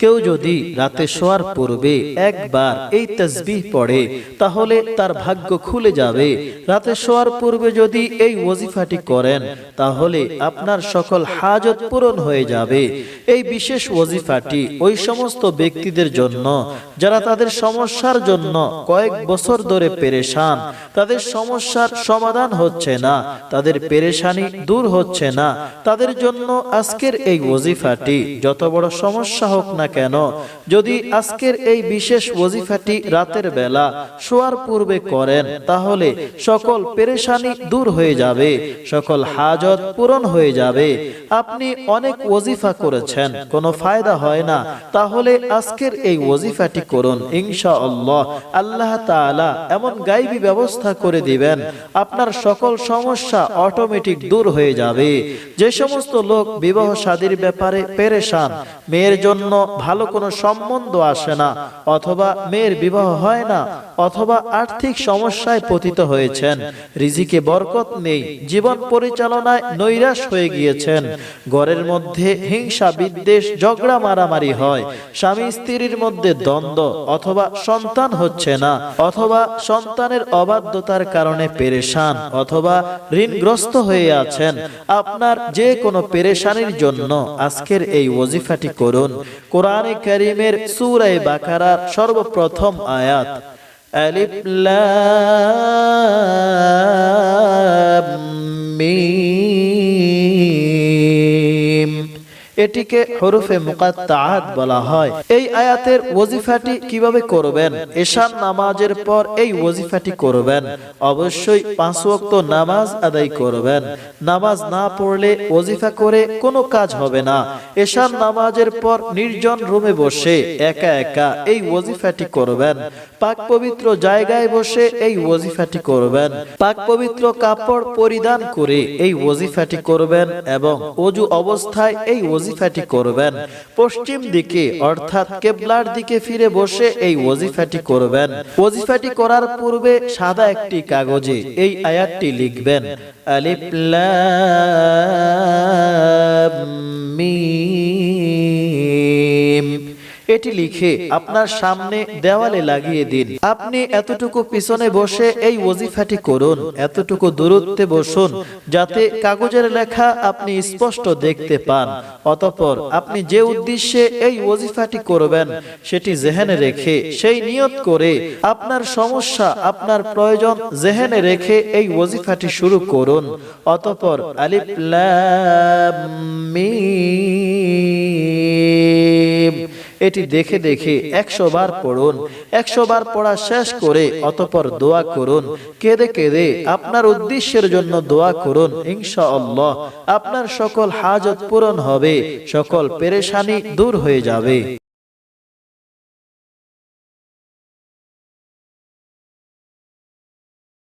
কেউ যদি রাতে শোয়ার পূর্বে একবার এই তসবিহ পড়ে, তাহলে তার ভাগ্য খুলে যাবে। রাতে শোয়ার পূর্বে যদি এই ওজিফাটি করেন, তাহলে আপনার সকল হাজত পূরণ হয়ে যাবে। এই বিশেষ ওজিফাটি ওই সমস্ত ব্যক্তিদের জন্য, যারা তাদের সমস্যার জন্য কয়েক বছর ধরে পেরেশান, তাদের সমস্যার সমাধান হচ্ছে না, তাদের পেরেশানি দূর হচ্ছে না। তাদের জন্য আজকের এই ওজিফাটি যত বড় সমস্যা হোক না কেন? যদি আজকের এই বিশেষ ওজিফাটি রাতের বেলা শোয়ার পূর্বে করেন, তাহলে সকল পেরেশানি দূর হয়ে যাবে, সকল হাজত পূরণ হয়ে যাবে। আপনি অনেক ওজিফা করেছেন, কোনো ফায়দা হয় না। তাহলে আজকের এই ওজিফাটি করুন ইনশা আল্লাহ আল্লাহ তাআলা এমন গাইবী ব্যবস্থা করে দিবেন, আপনার সকল সমস্যা অটোমেটিক দূর হয়ে যাবে। যে সমস্ত লোক বিবাহ শাদীর ব্যাপারে পেরেশান, মেয়ের জন্য ভালো কোনো সম্বন্ধ আসে না অথবা মেয়ের বিবাহ হয় না অথবা আর্থিক সমস্যায় পতিত হয়েছেন। রিজিকে বরকত নেই জীবন পরিচালনায় নৈরাশ হয়ে গিয়েছেন। ঘরের মধ্যে হিংসা বিদ্বেষ ঝগড়া মারামারি হয়। স্বামী স্ত্রীর মধ্যে দ্বন্দ্ব অথবা সন্তান হচ্ছে না অথবা সন্তানের অবাধ্যতার কারণে পেরেশান অথবা ঋণগ্রস্ত হয়ে আছেন। আপনার যে কোনো পেরেশানির জন্য আজকের এই ওজিফাটি করুন। কোরআনে করিমের সুরাই বাকারার সর্বপ্রথম আয়াত। আলিফ লাম মিম। এটিকে হরফে মুকাত্তাআত বলা হয়। এই আয়াতের ওজিফাটি কীভাবে করবেন? এশার নামাজের পর এই ওজিফাটি করবেন। অবশ্যই পাঁচ ওয়াক্ত নামাজ আদায় করবেন। নামাজ না পড়লে ওজিফা করে কোনো কাজ হবে না। এশার নামাজের পর নির্জন রুমে বসে একা একা এই ওজিফাটি করবেন। পাক পবিত্র জায়গায় বসে এই ওজিফাটি করবেন। পাক পবিত্র কাপড় পরিধান করে এই ওজিফাটি করবেন এবং অজু অবস্থায় এই ওজিফাটি করবেন। পশ্চিম দিকে, অর্থাৎ কেবলার দিকে ফিরে বসে এই ওজিফাটি করবেন। ওজিফাটি করার পূর্বে সাদা একটি কাগজে এই আয়াতটি লিখবেন। আলিফ লাম মিম। এটি লিখে আপনার সামনে দেওয়ালে লাগিয়ে দিন। আপনি এতটুকু পিছনে বসে এই ওজিফাটি করুন, এতটুকু দূরত্বে বসুন, যাতে কাগজের লেখা আপনি স্পষ্ট দেখতে পান। অতঃপর আপনি যে উদ্দেশ্যে এই ওজিফাটি করবেন, সেটি জেহেনে রেখে, সেই নিয়ত করে আপনার সমস্যা, আপনার প্রয়োজন জেহেনে রেখে এই ওজিফাটি শুরু করুন। অতঃপর আলিফ এটি দেখে দেখে একশো বার পড়ুন একশো বার পড়া শেষ করে অতপর দোয়া করুন। কেঁদে কেঁদে আপনার উদ্দেশ্যের জন্য দোয়া করুন, ইনশাআল্লাহ। আপনার সকল হাজত পূরণ হবে, সকল পেরেশানি দূর হয়ে যাবে।